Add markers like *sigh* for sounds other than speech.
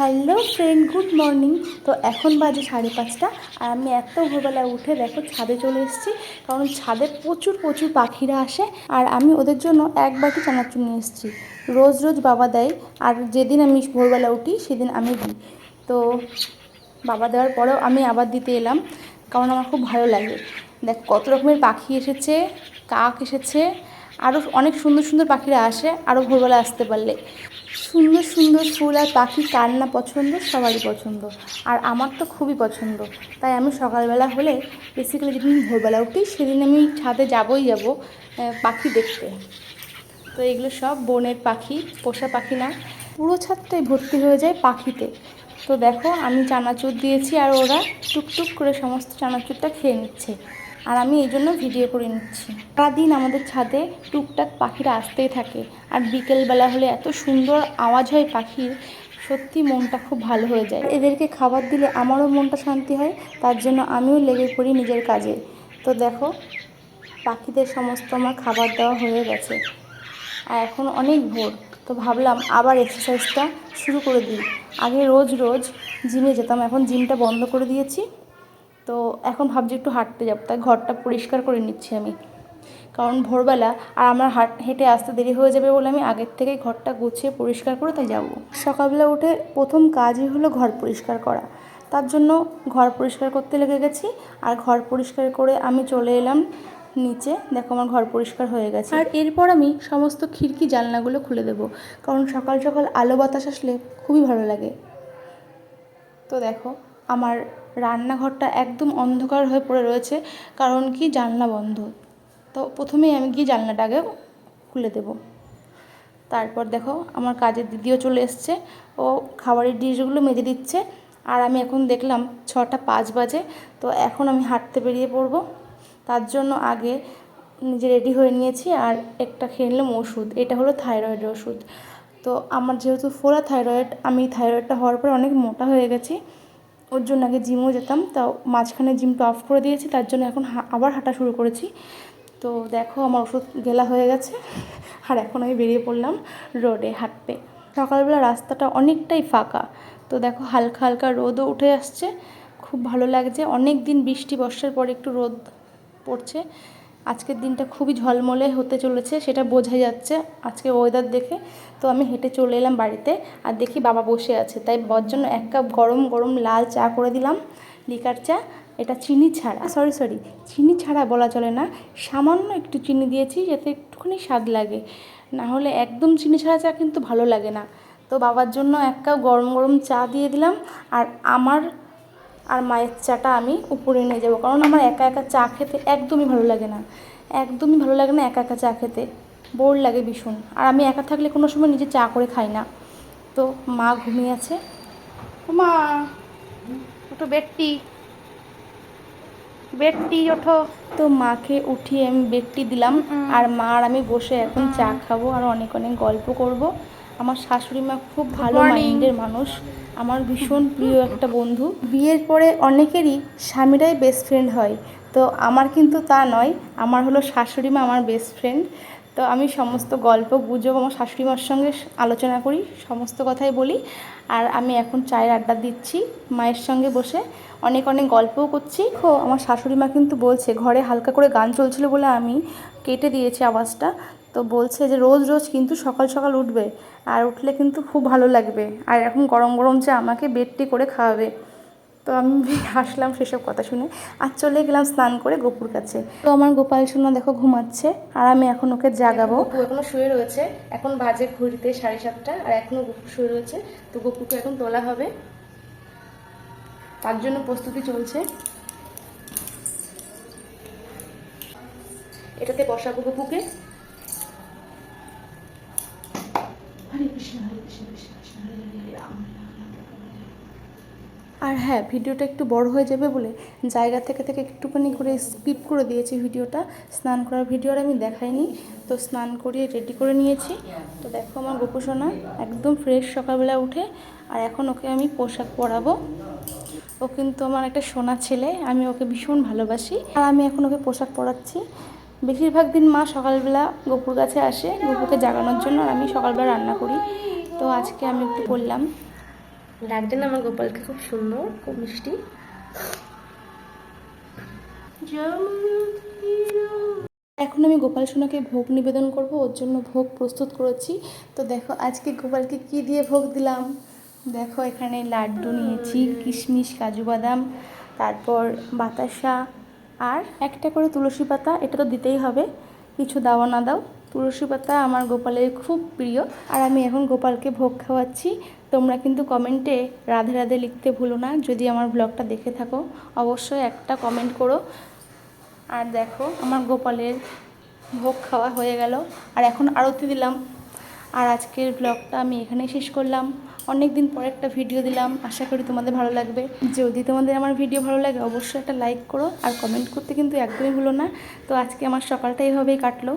Hello friend good morning তো এখন বাজে সাড়ে পাঁচটা আর আমি এত ভোরবেলা উঠে দেখো ছাদে চলে এসেছি, কারণ ছাদে প্রচুর প্রচুর পাখিরা আসে আর আমি ওদের জন্য এক বাটি চানাচুর নিয়ে এসেছি। রোজ রোজ বাবা দেয় আর যেদিন আমি ভোরবেলা উঠি, সেদিন আমি দিই। তো বাবা দেওয়ার পরেও আমি আবার দিতে এলাম, কারণ আমার খুব ভালো লাগে। দেখ, কত রকমের পাখি এসেছে, কাক এসেছে, আরও অনেক সুন্দর সুন্দর পাখিরা আসে, আরও ভোরবেলা আসতে পারলে। সুন্দর সুন্দর ফুল আর পাখি কার না পছন্দ? সবারই পছন্দ। আর আমার তো খুবই পছন্দ। তাই আমি সকালবেলা হলে বেসিক্যালি যেদিন ভোরবেলা উঠি, সেদিন আমি ছাদে যাবই যাব পাখি দেখতে। তো এগুলো সব বনের পাখি, পোষা পাখি না। পুরো ছাদটাই ভর্তি হয়ে যায় পাখিতে। তো দেখো, আমি চানাচুর দিয়েছি আর ওরা টুকটুক করে সমস্ত চানাচুরটা খেয়ে নিচ্ছে। আর আমি এই জন্য ভিডিও করে নিচ্ছি। সারাদিন আমাদের ছাদে টুকটাক পাখিরা আসতেই থাকে। আর বিকেলবেলা হলে এত সুন্দর আওয়াজ হয় পাখির, সত্যি মনটা খুব ভালো হয়ে যায়। এদেরকে খাবার দিলে আমারও মনটা শান্তি হয়, তার জন্য আমিও লেগে পড়ি নিজের কাজে। তো দেখো, পাখিদের সমস্ত আমার খাবার দেওয়া হয়ে গেছে। আর এখন অনেক ভোর, তো ভাবলাম আবার এক্সারসাইজটা শুরু করে দিই। আগে রোজ রোজ জিমে যেতাম, এখন জিমটা বন্ধ করে দিয়েছি। তো এখন ভাবছি একটু হাঁটতে যাব, তাই ঘরটা পরিষ্কার করে নিচ্ছি আমি। কারণ ভোরবেলা আর আমার হাট, হেঁটে আসতে দেরি হয়ে যাবে বলে আমি আগের থেকেই ঘরটা গুছিয়ে পরিষ্কার করে তাই যাব। সকালবেলা উঠে প্রথম কাজই হলো ঘর পরিষ্কার করা। তার জন্য ঘর পরিষ্কার করতে লেগে গেছি আর ঘর পরিষ্কার করে আমি চলে এলাম নিচে। দেখো আমার ঘর পরিষ্কার হয়ে গেছে। আর এরপর আমি সমস্ত খিড়কি জানলাগুলো খুলে দেবো, কারণ সকাল সকাল আলো বাতাস আসলে খুবই ভালো লাগে। তো দেখো আমার রান্নাঘরটা একদম অন্ধকার হয়ে পড়ে রয়েছে, কারণ কি জানলা বন্ধ। তো প্রথমেই আমি গিয়ে জানলাটা আগে খুলে দেব। তারপর দেখো আমার কাজের দিদিও চলে এসছে, ও খাবারের ডিশগুলো মেজে দিচ্ছে, আর আমি এখন দেখলাম ছটা পাঁচ বাজে, তো এখন আমি হাঁটতে বেরিয়ে পড়ব। তার জন্য আগে নিজে রেডি হয়ে নিয়েছি আর একটা খেয়ে নিলাম ওষুধ, এটা হলো থাইরয়েডের ওষুধ। তো আমার যেহেতু ফোলা থাইরয়েড, আমি থাইরয়েডটা হওয়ার পর অনেক মোটা হয়ে গেছি ওর জন্য আগে জিমও যেতাম, তাও মাঝখানে জিমটা অফ করে দিয়েছি, তার জন্য এখন আবার হাঁটা শুরু করেছি। তো দেখো আমার ওষুধ গেলা হয়ে গেছে, আর এখন আমি বেরিয়ে পড়লাম রোডে হাঁটতে। সকালবেলা রাস্তাটা অনেকটাই ফাঁকা, তো দেখো হালকা হালকা রোদও উঠে আসছে, খুব ভালো লাগছে। অনেক দিন বৃষ্টি, বর্ষার পরে একটু রোদ পড়ছে আজকের দিনটা খুবই ঝলমলে হতে চলেছে, সেটা বোঝা যাচ্ছে। আজকে ওয়েদার দেখে তো আমি হেঁটে চলে এলাম বাড়িতে আর দেখি বাবা বসে আছে। তাই বাবার জন্য এক কাপ গরম গরম লাল চা করে দিলাম, লিকার চা। এটা চিনি ছাড়া সরি সরি চিনি ছাড়া বলা চলে না, সামান্য একটু চিনি দিয়েছি যাতে একটুখানি স্বাদ লাগে। না হলে একদম চিনি ছাড়া চা কিন্তু ভালো লাগে না। তো বাবার জন্য এক কাপ গরম গরম চা দিয়ে দিলাম আর আমার আর মায়ের চাটা আমি উপরে নিয়ে যাব। কারণ আমার একা একা চা খেতে একদমই ভালো লাগে না। একদমই ভালো লাগে না একা একা চা খেতে। বোর লাগে ভীষণ। আর আমি একা থাকলে কোনো সময় নিজে চা করে খাই না। তো মা ঘুমিয়ে আছে। ও মা ওঠো বেডটি। বেডটি ওঠো। তো মাকে উঠিয়ে আমি বেডটি দিলাম। আর মা আর আমি বসে এখন চা খাব। আর অনেক অনেক গল্প করব। আমার শাশুড়ি মা খুব ভালো মাইন্ডের মানুষ। আমার ভীষণ প্রিয় একটা বন্ধু। বিয়ের পরে অনেকেরই স্বামীরাই বেস্ট ফ্রেন্ড হয়। তো আমার কিন্তু তা নয় আমার হলো শাশুড়ি মা আমার বেস্ট ফ্রেন্ড তো আমি সমস্ত গল্প গুজব আমার শাশুড়ি মার সঙ্গে আলোচনা করি সমস্ত কথাই বলি। আর আমি এখন চায়ের আড্ডা দিচ্ছি মায়ের সঙ্গে বসে অনেক অনেক গল্পও করছি। ও আমার শাশুড়ি মা কিন্তু বলছে ঘরে হালকা করে গান চলছিল বলে আমি কেটে দিয়েছি আওয়াজটা। তো বলছে যে রোজ রোজ কিন্তু সকাল সকাল উঠবে আর উঠলে কিন্তু খুব ভালো লাগবে। আর এখন গরম গরম চা আমাকে বেডটি করে খাওয়াবে। তো আমি *laughs* হাসলাম সেসব কথা শুনে আর চলে গেলাম স্নান করে গোপুর কাছে। তো আমার গোপাল সোনা দেখো ঘুমাচ্ছে আর আমি এখন ওকে জাগাবো। এখনও শুয়ে রয়েছে। এখন বাজে ঘড়িতে সাড়ে সাতটা আর এখনও গপু শুয়ে রয়েছে। তো গপুকে এখন তোলা হবে। তার জন্য প্রস্তুতি চলছে। এটাতে বসাবো গপুকে। আর হ্যাঁ ভিডিওটা একটু বড় হয়ে যাবে বলে জায়গা থেকে থেকে একটুখানি করে স্কিপ করে দিয়েছি ভিডিওটা। স্নান করার ভিডিও আর আমি দেখাইনি। তো স্নান করিয়ে রেডি করে নিয়েছি। তো দেখো আমার গোপুসোনা একদম ফ্রেশ সকালবেলা উঠে আর এখন ওকে আমি পোশাক পরাবো। ও কিন্তু আমার একটা সোনা ছেলে, আমি ওকে ভীষণ ভালোবাসি। আর আমি এখন ওকে পোশাক পরাচ্ছি। বেশিরভাগ দিন মা সকালবেলা গপুর কাছে আসে গপুকে জাগানোর জন্য আর আমি সকালবেলা রান্না করি। তো আজকে আমি একটু করলাম লাগছে আমার গোপালকে খুব সুন্দর খুব মিষ্টি। এখন আমি গোপাল সোনাকে ভোগ নিবেদন করব ওর জন্য ভোগ প্রস্তুত করেছি। তো দেখো আজকে গোপালকে কি দিয়ে ভোগ দিলাম? দেখো এখানে লাড্ডু নিয়েছি কিশমিশ কাজু বাদাম তারপর বাতাসা আর একটা করে তুলসী পাতা, এটা তো দিতেই হবে। কিছু দাও না দাও। তুলসী পাতা আমার গোপালের খুব প্রিয়। আর আমি এখন গোপালকে ভোগ খাওয়াচ্ছি। তোমরা কিন্তু কমেন্টে রাধে রাধে লিখতে ভুলো না। যদি আমার ব্লগটা দেখে থাকো, অবশ্যই একটা কমেন্ট করো। আর দেখো, আমার গোপালের ভোগ খাওয়া হয়ে গেল। আর এখন আরতি দিলাম। আর আজকের ব্লগটা আমি এখানেই শেষ করলাম। অনেক দিন পর একটা ভিডিও দিলাম, আশা করি তোমাদের ভালো লাগবে। যদি তোমাদের আমার ভিডিও ভালো লাগে, অবশ্যই একটা লাইক করো আর কমেন্ট করতে কিন্তু একদমই ভুলো না। তো আজকে আমার সকালটা এভাবেই কাটলো।